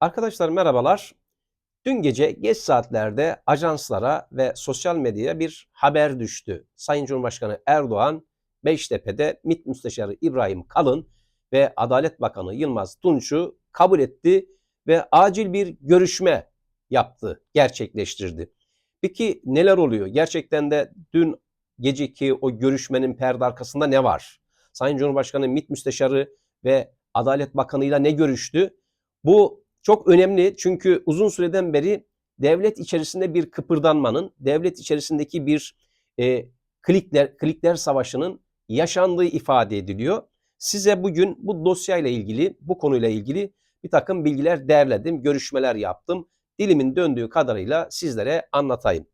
Arkadaşlar merhabalar. Dün gece geç saatlerde ajanslara ve sosyal medyaya bir haber düştü. Sayın Cumhurbaşkanı Erdoğan Beştepe'de MİT Müsteşarı İbrahim Kalın ve Adalet Bakanı Yılmaz Tunç'u kabul etti ve acil bir görüşme yaptı, gerçekleştirdi. Peki neler oluyor? Gerçekten de dün geceki o görüşmenin perde arkasında ne var? Sayın Cumhurbaşkanı MİT Müsteşarı ve Adalet Bakanı'yla ne görüştü? Bu çok önemli çünkü uzun süreden beri devlet içerisinde bir kıpırdanmanın, devlet içerisindeki bir e, klikler klikler savaşının yaşandığı ifade ediliyor. Size bugün bu dosyayla ilgili, bu konuyla ilgili bir takım bilgiler derledim, görüşmeler yaptım. Dilimin döndüğü kadarıyla sizlere anlatayım.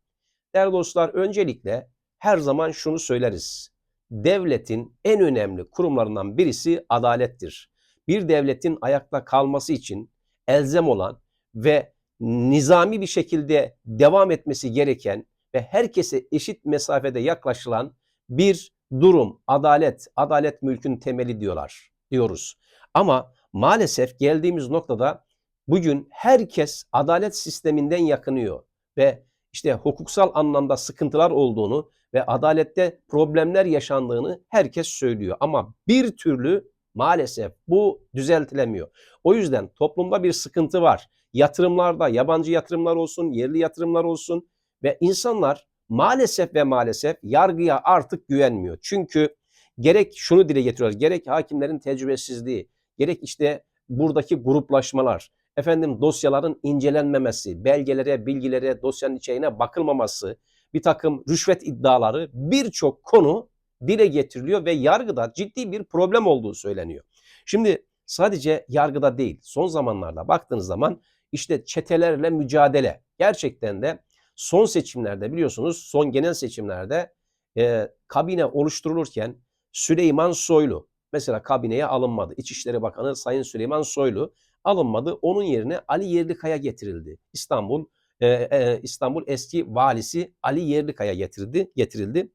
Değerli dostlar, öncelikle her zaman şunu söyleriz. Devletin en önemli kurumlarından birisi adalettir. Bir devletin ayakta kalması için elzem olan ve nizami bir şekilde devam etmesi gereken ve herkese eşit mesafede yaklaşılan bir durum, adalet, adalet mülkün temeli diyorlar, diyoruz. Ama maalesef geldiğimiz noktada bugün herkes adalet sisteminden yakınıyor ve işte hukuksal anlamda sıkıntılar olduğunu ve adalette problemler yaşandığını herkes söylüyor. Ama bir türlü maalesef bu düzeltilemiyor. O yüzden toplumda bir sıkıntı var. Yatırımlarda yabancı yatırımlar olsun, yerli yatırımlar olsun ve insanlar maalesef ve maalesef yargıya artık güvenmiyor. Çünkü gerek şunu dile getiriyorlar, gerek hakimlerin tecrübesizliği, gerek işte buradaki gruplaşmalar, efendim dosyaların incelenmemesi, belgelere, bilgilere, dosyanın içeriğine bakılmaması, bir takım rüşvet iddiaları birçok konu dile getiriliyor ve yargıda ciddi bir problem olduğu söyleniyor. Şimdi sadece yargıda değil son zamanlarda baktığınız zaman işte çetelerle mücadele gerçekten de son seçimlerde biliyorsunuz son genel seçimlerde e, kabine oluşturulurken Süleyman Soylu mesela kabineye alınmadı. İçişleri Bakanı Sayın Süleyman Soylu alınmadı. Onun yerine Ali Yerlikaya getirildi. İstanbul e, e, İstanbul eski valisi Ali Yerlikaya getirildi. getirildi.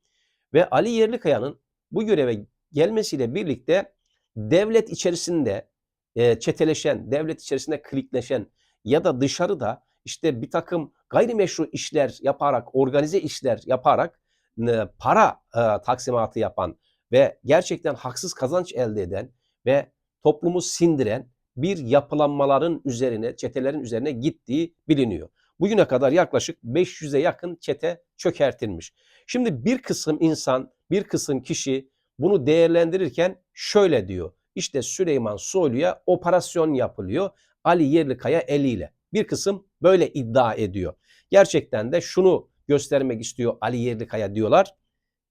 Ve Ali Yerlikaya'nın bu göreve gelmesiyle birlikte devlet içerisinde e, çeteleşen, devlet içerisinde klikleşen ya da dışarıda işte bir takım gayrimeşru işler yaparak, organize işler yaparak e, para e, taksimatı yapan ve gerçekten haksız kazanç elde eden ve toplumu sindiren bir yapılanmaların üzerine, çetelerin üzerine gittiği biliniyor. Bugüne kadar yaklaşık 500'e yakın çete çökertilmiş. Şimdi bir kısım insan, bir kısım kişi bunu değerlendirirken şöyle diyor. İşte Süleyman Soylu'ya operasyon yapılıyor Ali Yerlikaya eliyle. Bir kısım böyle iddia ediyor. Gerçekten de şunu göstermek istiyor Ali Yerlikaya diyorlar.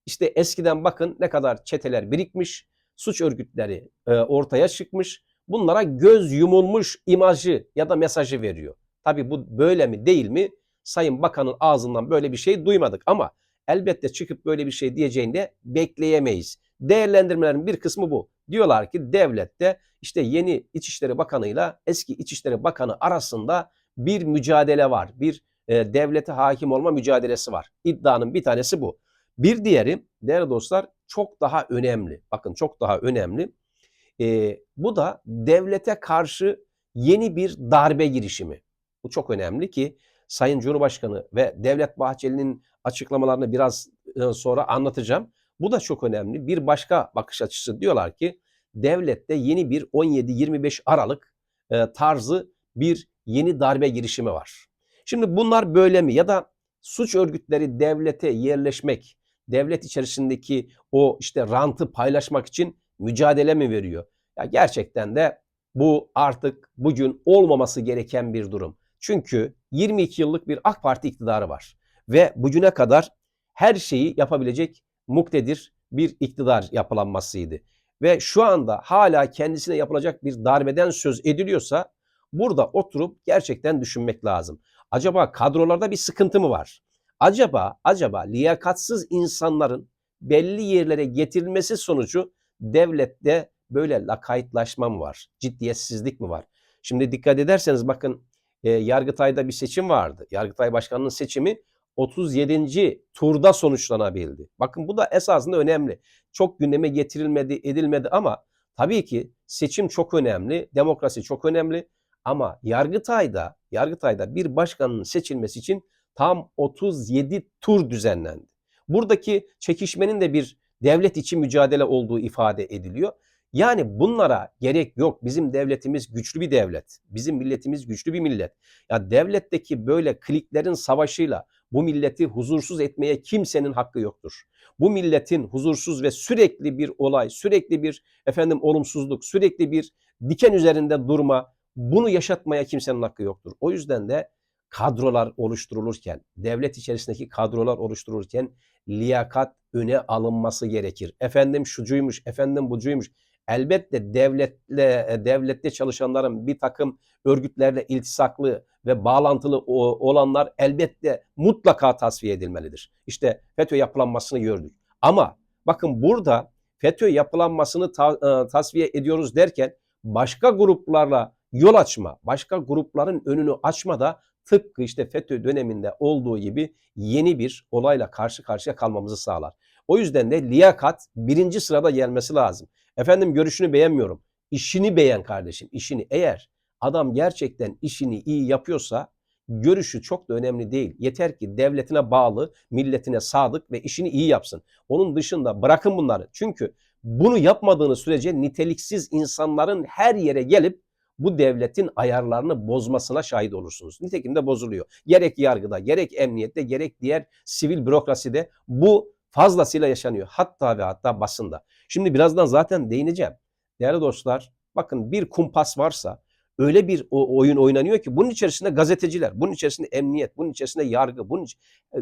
İşte eskiden bakın ne kadar çeteler birikmiş, suç örgütleri e, ortaya çıkmış. Bunlara göz yumulmuş imajı ya da mesajı veriyor. Tabii bu böyle mi değil mi? Sayın Bakan'ın ağzından böyle bir şey duymadık ama elbette çıkıp böyle bir şey diyeceğini de bekleyemeyiz. Değerlendirmelerin bir kısmı bu. Diyorlar ki devlette işte yeni İçişleri Bakanı'yla eski İçişleri Bakanı arasında bir mücadele var. Bir e, devlete hakim olma mücadelesi var. İddianın bir tanesi bu. Bir diğeri değerli dostlar çok daha önemli. Bakın çok daha önemli. E, bu da devlete karşı yeni bir darbe girişimi. Bu çok önemli ki Sayın Cumhurbaşkanı ve Devlet Bahçeli'nin açıklamalarını biraz sonra anlatacağım. Bu da çok önemli. Bir başka bakış açısı diyorlar ki devlette yeni bir 17-25 Aralık e, tarzı bir yeni darbe girişimi var. Şimdi bunlar böyle mi? Ya da suç örgütleri devlete yerleşmek, devlet içerisindeki o işte rantı paylaşmak için mücadele mi veriyor? Ya gerçekten de bu artık bugün olmaması gereken bir durum. Çünkü 22 yıllık bir AK Parti iktidarı var ve bugüne kadar her şeyi yapabilecek muktedir bir iktidar yapılanmasıydı. Ve şu anda hala kendisine yapılacak bir darbeden söz ediliyorsa burada oturup gerçekten düşünmek lazım. Acaba kadrolarda bir sıkıntı mı var? Acaba acaba liyakatsız insanların belli yerlere getirilmesi sonucu devlette böyle lakaytlaşma mı var? Ciddiyetsizlik mi var? Şimdi dikkat ederseniz bakın e, Yargıtay'da bir seçim vardı. Yargıtay Başkanı'nın seçimi 37. turda sonuçlanabildi. Bakın bu da esasında önemli. Çok gündeme getirilmedi, edilmedi ama tabii ki seçim çok önemli, demokrasi çok önemli. Ama Yargıtay'da Yargıtay'da bir başkanın seçilmesi için tam 37 tur düzenlendi. Buradaki çekişmenin de bir devlet içi mücadele olduğu ifade ediliyor. Yani bunlara gerek yok. Bizim devletimiz güçlü bir devlet. Bizim milletimiz güçlü bir millet. Ya devletteki böyle kliklerin savaşıyla bu milleti huzursuz etmeye kimsenin hakkı yoktur. Bu milletin huzursuz ve sürekli bir olay, sürekli bir efendim olumsuzluk, sürekli bir diken üzerinde durma, bunu yaşatmaya kimsenin hakkı yoktur. O yüzden de kadrolar oluşturulurken, devlet içerisindeki kadrolar oluşturulurken liyakat öne alınması gerekir. Efendim şucuymuş, efendim bucuymuş. Elbette devletle e, devlette çalışanların bir takım örgütlerle iltisaklı ve bağlantılı olanlar elbette mutlaka tasfiye edilmelidir. İşte FETÖ yapılanmasını gördük. Ama bakın burada FETÖ yapılanmasını ta, e, tasfiye ediyoruz derken başka gruplarla yol açma, başka grupların önünü açma da tıpkı işte FETÖ döneminde olduğu gibi yeni bir olayla karşı karşıya kalmamızı sağlar. O yüzden de liyakat birinci sırada gelmesi lazım. Efendim görüşünü beğenmiyorum. İşini beğen kardeşim, işini. Eğer adam gerçekten işini iyi yapıyorsa görüşü çok da önemli değil. Yeter ki devletine bağlı, milletine sadık ve işini iyi yapsın. Onun dışında bırakın bunları. Çünkü bunu yapmadığınız sürece niteliksiz insanların her yere gelip bu devletin ayarlarını bozmasına şahit olursunuz. Nitekim de bozuluyor. Gerek yargıda, gerek emniyette, gerek diğer sivil bürokraside bu fazlasıyla yaşanıyor. Hatta ve hatta basında. Şimdi birazdan zaten değineceğim. Değerli dostlar, bakın bir kumpas varsa öyle bir oyun oynanıyor ki bunun içerisinde gazeteciler, bunun içerisinde emniyet, bunun içerisinde yargı, bunun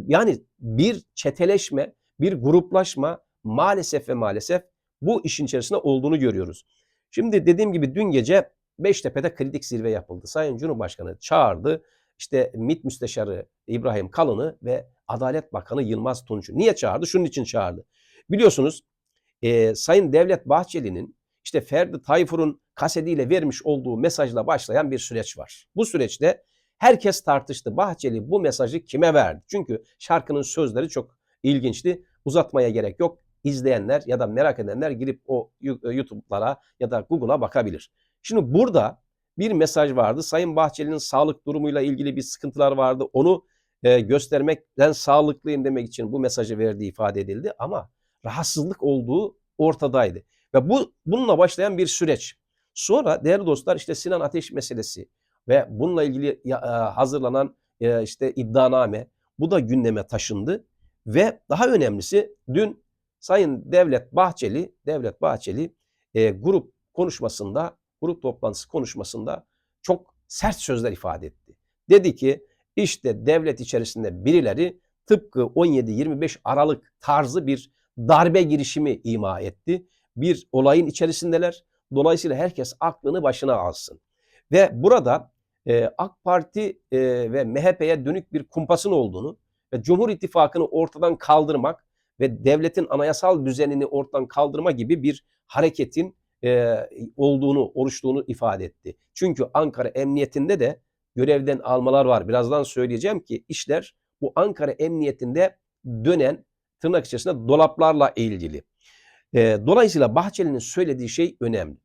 yani bir çeteleşme, bir gruplaşma maalesef ve maalesef bu işin içerisinde olduğunu görüyoruz. Şimdi dediğim gibi dün gece Beştepe'de kritik zirve yapıldı. Sayın Cumhurbaşkanı çağırdı. İşte MİT Müsteşarı İbrahim Kalın'ı ve Adalet Bakanı Yılmaz Tunç'u. Niye çağırdı? Şunun için çağırdı. Biliyorsunuz e, Sayın Devlet Bahçeli'nin işte Ferdi Tayfur'un kasetiyle vermiş olduğu mesajla başlayan bir süreç var. Bu süreçte herkes tartıştı. Bahçeli bu mesajı kime verdi? Çünkü şarkının sözleri çok ilginçti. Uzatmaya gerek yok. İzleyenler ya da merak edenler girip o YouTube'lara ya da Google'a bakabilir. Şimdi burada bir mesaj vardı. Sayın Bahçeli'nin sağlık durumuyla ilgili bir sıkıntılar vardı. Onu e, göstermekten sağlıklıyım demek için bu mesajı verdiği ifade edildi ama rahatsızlık olduğu ortadaydı. Ve bu bununla başlayan bir süreç. Sonra değerli dostlar işte Sinan Ateş meselesi ve bununla ilgili e, hazırlanan e, işte iddianame bu da gündeme taşındı ve daha önemlisi dün Sayın Devlet Bahçeli Devlet Bahçeli e, grup konuşmasında grup toplantısı konuşmasında çok sert sözler ifade etti. Dedi ki işte devlet içerisinde birileri tıpkı 17-25 Aralık tarzı bir darbe girişimi ima etti. Bir olayın içerisindeler. Dolayısıyla herkes aklını başına alsın. Ve burada e, AK Parti e, ve MHP'ye dönük bir kumpasın olduğunu ve Cumhur İttifakı'nı ortadan kaldırmak ve devletin anayasal düzenini ortadan kaldırma gibi bir hareketin e, olduğunu, oluştuğunu ifade etti. Çünkü Ankara Emniyetinde de görevden almalar var. Birazdan söyleyeceğim ki işler bu Ankara Emniyetinde dönen tırnak içerisinde dolaplarla ilgili. E, dolayısıyla Bahçeli'nin söylediği şey önemli.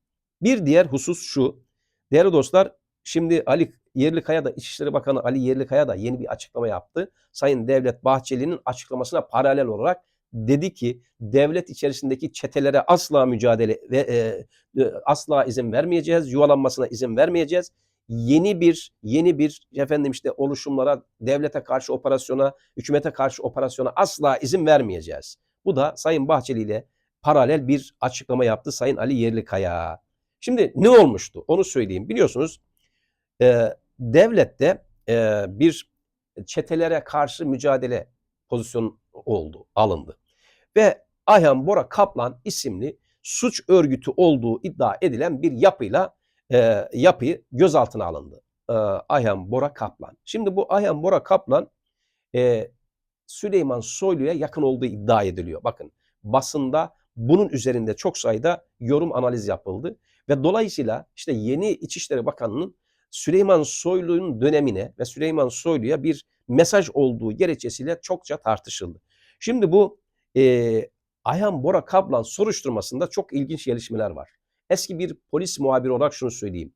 Bir diğer husus şu. Değerli dostlar şimdi Ali Yerlikaya da İçişleri Bakanı Ali Yerlikaya da yeni bir açıklama yaptı. Sayın Devlet Bahçeli'nin açıklamasına paralel olarak dedi ki devlet içerisindeki çetelere asla mücadele ve e, e, asla izin vermeyeceğiz. Yuvalanmasına izin vermeyeceğiz. Yeni bir yeni bir efendim işte oluşumlara, devlete karşı operasyona, hükümete karşı operasyona asla izin vermeyeceğiz. Bu da Sayın Bahçeli ile paralel bir açıklama yaptı Sayın Ali Yerlikaya. Şimdi ne olmuştu? Onu söyleyeyim. Biliyorsunuz e, devlette e, bir çetelere karşı mücadele pozisyonu oldu, alındı ve Ayhan Bora Kaplan isimli suç örgütü olduğu iddia edilen bir yapıyla e, yapıyı gözaltına alındı. E, Ayhan Bora Kaplan. Şimdi bu Ayhan Bora Kaplan e, Süleyman Soylu'ya yakın olduğu iddia ediliyor. Bakın basında bunun üzerinde çok sayıda yorum analiz yapıldı ve dolayısıyla işte yeni İçişleri Bakanı'nın Süleyman Soylu'nun dönemine ve Süleyman Soylu'ya bir mesaj olduğu gerekçesiyle çokça tartışıldı. Şimdi bu e, Ayhan Bora Kaplan soruşturmasında çok ilginç gelişmeler var. Eski bir polis muhabiri olarak şunu söyleyeyim.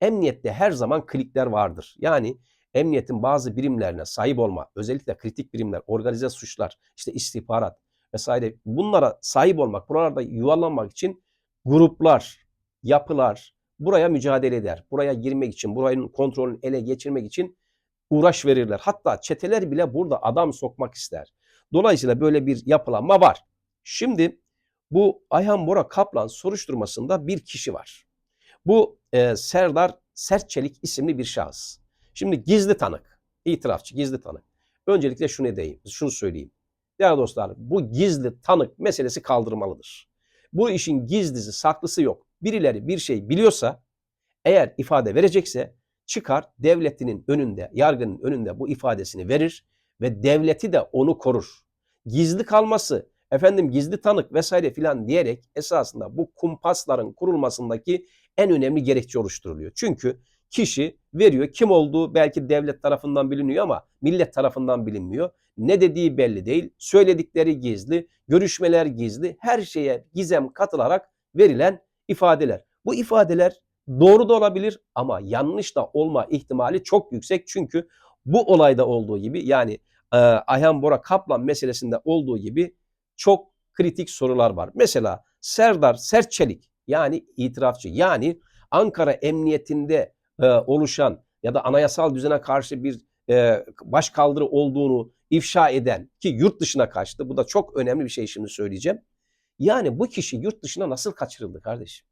Emniyette her zaman klikler vardır. Yani emniyetin bazı birimlerine sahip olma, özellikle kritik birimler, organize suçlar, işte istihbarat vesaire bunlara sahip olmak, buralarda yuvarlanmak için gruplar, yapılar buraya mücadele eder. Buraya girmek için, buranın kontrolünü ele geçirmek için uğraş verirler. Hatta çeteler bile burada adam sokmak ister. Dolayısıyla böyle bir yapılanma var. Şimdi bu Ayhan Bora Kaplan soruşturmasında bir kişi var. Bu e, Serdar Sertçelik isimli bir şahıs. Şimdi gizli tanık, itirafçı, gizli tanık. Öncelikle şunu diyeyim, şunu söyleyeyim. Değerli dostlar, bu gizli tanık meselesi kaldırmalıdır. Bu işin gizlisi, saklısı yok. Birileri bir şey biliyorsa, eğer ifade verecekse çıkar devletinin önünde, yargının önünde bu ifadesini verir ve devleti de onu korur. Gizli kalması, efendim gizli tanık vesaire filan diyerek esasında bu kumpasların kurulmasındaki en önemli gerekçe oluşturuluyor. Çünkü kişi veriyor kim olduğu belki devlet tarafından biliniyor ama millet tarafından bilinmiyor. Ne dediği belli değil, söyledikleri gizli, görüşmeler gizli, her şeye gizem katılarak verilen ifadeler. Bu ifadeler doğru da olabilir ama yanlış da olma ihtimali çok yüksek. Çünkü bu olayda olduğu gibi yani e, Ayhan Bora Kaplan meselesinde olduğu gibi çok kritik sorular var. Mesela Serdar Sertçelik yani itirafçı yani Ankara Emniyetinde e, oluşan ya da anayasal düzene karşı bir e, başkaldırı olduğunu ifşa eden ki yurt dışına kaçtı. Bu da çok önemli bir şey şimdi söyleyeceğim. Yani bu kişi yurt dışına nasıl kaçırıldı kardeşim?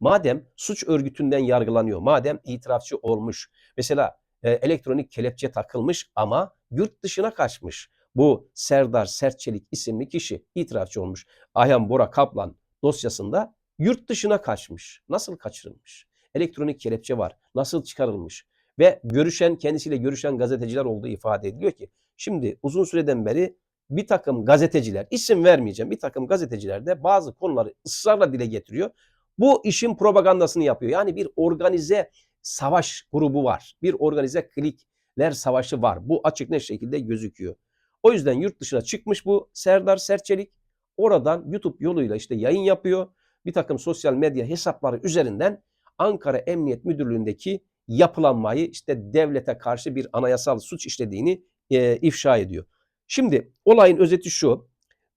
Madem suç örgütünden yargılanıyor, madem itirafçı olmuş, mesela e, elektronik kelepçe takılmış ama yurt dışına kaçmış. Bu Serdar Sertçelik isimli kişi itirafçı olmuş. Ayhan Bora Kaplan dosyasında yurt dışına kaçmış. Nasıl kaçırılmış? Elektronik kelepçe var. Nasıl çıkarılmış? Ve görüşen, kendisiyle görüşen gazeteciler olduğu ifade ediliyor ki şimdi uzun süreden beri bir takım gazeteciler, isim vermeyeceğim, bir takım gazeteciler de bazı konuları ısrarla dile getiriyor. Bu işin propagandasını yapıyor. Yani bir organize savaş grubu var. Bir organize klikler savaşı var. Bu açık ne şekilde gözüküyor. O yüzden yurt dışına çıkmış bu Serdar Serçelik. Oradan YouTube yoluyla işte yayın yapıyor. Bir takım sosyal medya hesapları üzerinden Ankara Emniyet Müdürlüğü'ndeki yapılanmayı işte devlete karşı bir anayasal suç işlediğini e, ifşa ediyor. Şimdi olayın özeti şu.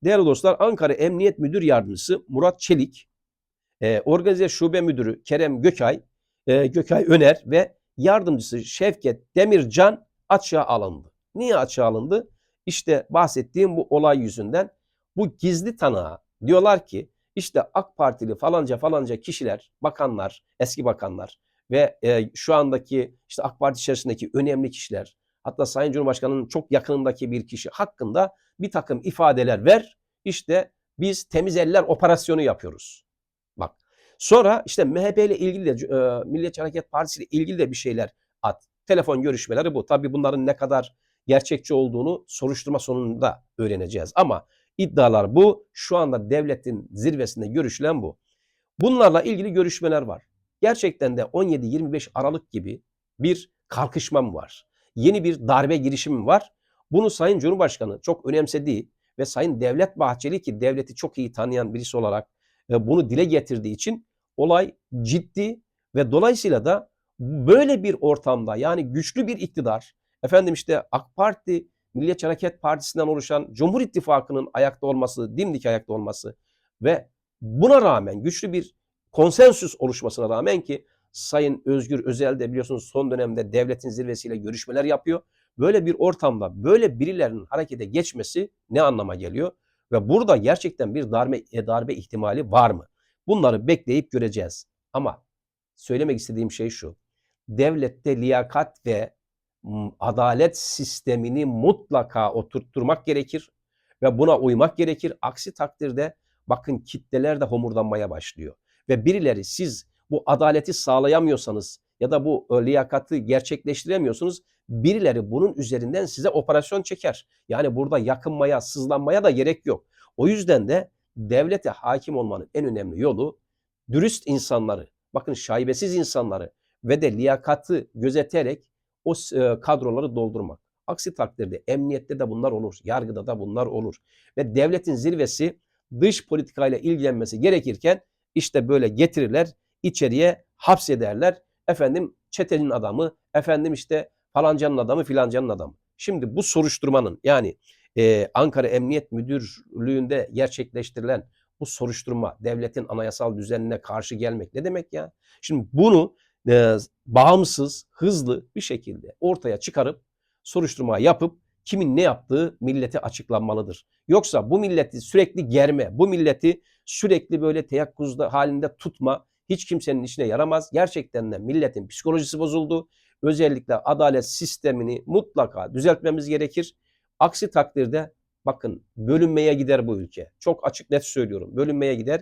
Değerli dostlar Ankara Emniyet Müdür Yardımcısı Murat Çelik, e, Organize Şube Müdürü Kerem Gökay, e, Gökay Öner ve yardımcısı Şevket Demircan açığa alındı. Niye açığa alındı? İşte bahsettiğim bu olay yüzünden bu gizli tanığa diyorlar ki işte AK Partili falanca falanca kişiler, bakanlar, eski bakanlar ve e, şu andaki işte AK Parti içerisindeki önemli kişiler hatta Sayın Cumhurbaşkanı'nın çok yakınındaki bir kişi hakkında bir takım ifadeler ver. İşte biz temiz eller operasyonu yapıyoruz. Sonra işte MHP ile ilgili de e, Milliyetçi Hareket Partisi ile ilgili de bir şeyler at. Telefon görüşmeleri bu. Tabii bunların ne kadar gerçekçi olduğunu soruşturma sonunda öğreneceğiz. Ama iddialar bu. Şu anda devletin zirvesinde görüşülen bu. Bunlarla ilgili görüşmeler var. Gerçekten de 17-25 Aralık gibi bir kalkışmam var. Yeni bir darbe girişimi var. Bunu Sayın Cumhurbaşkanı çok önemsediği ve Sayın Devlet Bahçeli ki devleti çok iyi tanıyan birisi olarak e, bunu dile getirdiği için olay ciddi ve dolayısıyla da böyle bir ortamda yani güçlü bir iktidar efendim işte AK Parti Milliyetçi Hareket Partisi'nden oluşan Cumhur İttifakı'nın ayakta olması, dimdik ayakta olması ve buna rağmen güçlü bir konsensüs oluşmasına rağmen ki Sayın Özgür Özel de biliyorsunuz son dönemde devletin zirvesiyle görüşmeler yapıyor. Böyle bir ortamda böyle birilerinin harekete geçmesi ne anlama geliyor? Ve burada gerçekten bir darbe, e, darbe ihtimali var mı? Bunları bekleyip göreceğiz. Ama söylemek istediğim şey şu. Devlette liyakat ve adalet sistemini mutlaka oturtturmak gerekir ve buna uymak gerekir. Aksi takdirde bakın kitleler de homurdanmaya başlıyor. Ve birileri siz bu adaleti sağlayamıyorsanız ya da bu e, liyakatı gerçekleştiremiyorsunuz birileri bunun üzerinden size operasyon çeker. Yani burada yakınmaya, sızlanmaya da gerek yok. O yüzden de devlete hakim olmanın en önemli yolu dürüst insanları, bakın şaibesiz insanları ve de liyakatı gözeterek o e, kadroları doldurmak. Aksi takdirde emniyette de bunlar olur, yargıda da bunlar olur. Ve devletin zirvesi dış politikayla ilgilenmesi gerekirken işte böyle getirirler, içeriye hapsederler. efendim çetenin adamı, efendim işte falancanın adamı, filancanın adamı. Şimdi bu soruşturmanın yani e, Ankara Emniyet Müdürlüğü'nde gerçekleştirilen bu soruşturma devletin anayasal düzenine karşı gelmek ne demek ya? Şimdi bunu e, bağımsız, hızlı bir şekilde ortaya çıkarıp soruşturma yapıp kimin ne yaptığı millete açıklanmalıdır. Yoksa bu milleti sürekli germe, bu milleti sürekli böyle teyakkuzda halinde tutma hiç kimsenin işine yaramaz. Gerçekten de milletin psikolojisi bozuldu. Özellikle adalet sistemini mutlaka düzeltmemiz gerekir. Aksi takdirde bakın bölünmeye gider bu ülke. Çok açık net söylüyorum. Bölünmeye gider.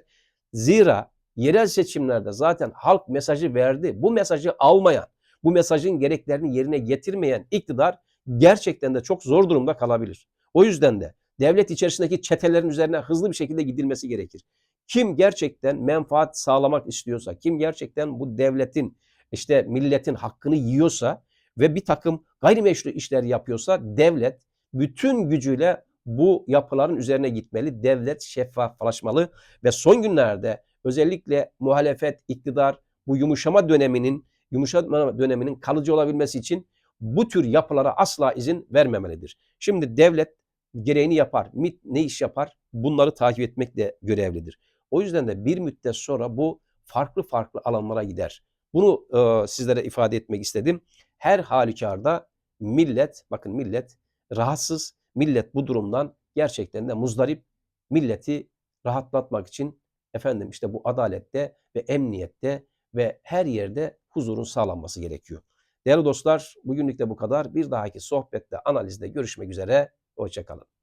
Zira yerel seçimlerde zaten halk mesajı verdi. Bu mesajı almayan, bu mesajın gereklerini yerine getirmeyen iktidar gerçekten de çok zor durumda kalabilir. O yüzden de devlet içerisindeki çetelerin üzerine hızlı bir şekilde gidilmesi gerekir. Kim gerçekten menfaat sağlamak istiyorsa, kim gerçekten bu devletin işte milletin hakkını yiyorsa ve bir takım gayrimeşru işler yapıyorsa devlet bütün gücüyle bu yapıların üzerine gitmeli. Devlet şeffaflaşmalı ve son günlerde özellikle muhalefet, iktidar bu yumuşama döneminin yumuşama döneminin kalıcı olabilmesi için bu tür yapılara asla izin vermemelidir. Şimdi devlet gereğini yapar. MİT ne iş yapar? Bunları takip etmekle görevlidir. O yüzden de bir müddet sonra bu farklı farklı alanlara gider. Bunu e, sizlere ifade etmek istedim. Her halükarda millet, bakın millet rahatsız, millet bu durumdan gerçekten de muzdarip. Milleti rahatlatmak için efendim işte bu adalette ve emniyette ve her yerde huzurun sağlanması gerekiyor. Değerli dostlar bugünlük de bu kadar. Bir dahaki sohbette, analizde görüşmek üzere. Hoşçakalın.